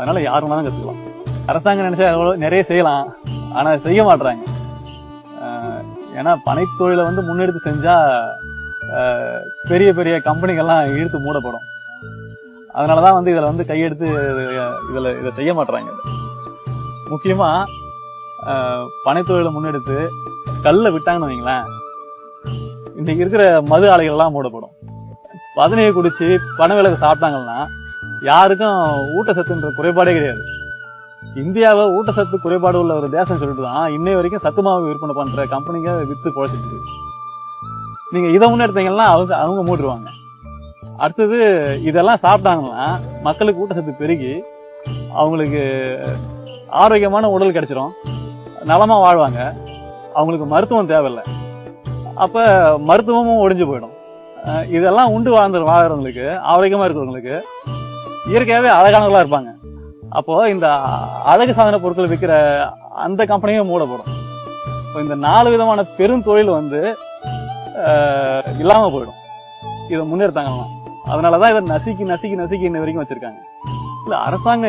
அதனால யார் வேணாலும் கத்துக்கலாம். அரசாங்கம் நினைச்சா எவ்வளவு நிறைய செய்யலாம். ஆனா செய்ய மாட்றாங்க. ஏன்னா பனைத்தொழிலை வந்து முன்னெடுத்து செஞ்சா பெரிய பெரிய கம்பெனிகள்லாம் இழுத்து மூடப்படும். அதனாலதான் வந்து இதுல வந்து கையெடுத்து இதுல இதை செய்ய மாட்றாங்க. முக்கியமா பனைத்தொழிலை முன்னெடுத்து கல்ல விட்டாங்கன்னு வைங்களேன் இன்னைக்கு இருக்கிற மது ஆலைகள் எல்லாம் மூடப்படும். பதனையை குடிச்சு பனை விளக்கு சாப்பிட்டாங்கன்னா யாருக்கும் ஊட்டச்சத்துன்ற குறைபாடே கிடையாது. இந்தியாவை ஊட்டச்சத்து குறைபாடு உள்ள ஒரு தேசம் சொல்லிட்டு தான் இன்னை வரைக்கும் சத்து மாவு விற்பனை பண்ற கம்பெனிங்க வித்து பொழைச்சிட்டு இருக்கு. நீங்க இதை முன்னெடுத்தீங்கன்னா அவங்க அவங்க மூடிடுவாங்க அடுத்தது இதெல்லாம் சாப்பிட்டாங்கன்னா மக்களுக்கு ஊட்டச்சத்து பெருகி அவங்களுக்கு ஆரோக்கியமான உடல் கிடைச்சிரும். நலமா வாழ்வாங்க. அவங்களுக்கு மருத்துவம் தேவையில்லை. அப்ப மருத்துவமும் ஒடிஞ்சு போயிடும். இதெல்லாம் உண்டு வாழ்ந்து வாழ்றவங்களுக்கு ஆரோக்கியமா இருக்கிறவங்களுக்கு இயற்கையாவே அழகானவங்களா இருப்பாங்க. அப்போ இந்த அழகு சாதன பொருட்கள் விற்கிற அந்த கம்பெனியும் மூடப்படும். இப்போ இந்த நாலு விதமான பெருந்தொழில் வந்து இல்லாமல் இல்லாம போயிடும். இதை முன்னெடுத்தாங்கன்னா அதனாலதான் இதை நசுக்கி நசுக்கி நசுக்கி இன்ன வரைக்கும் வச்சிருக்காங்க. இல்ல அரசாங்கம்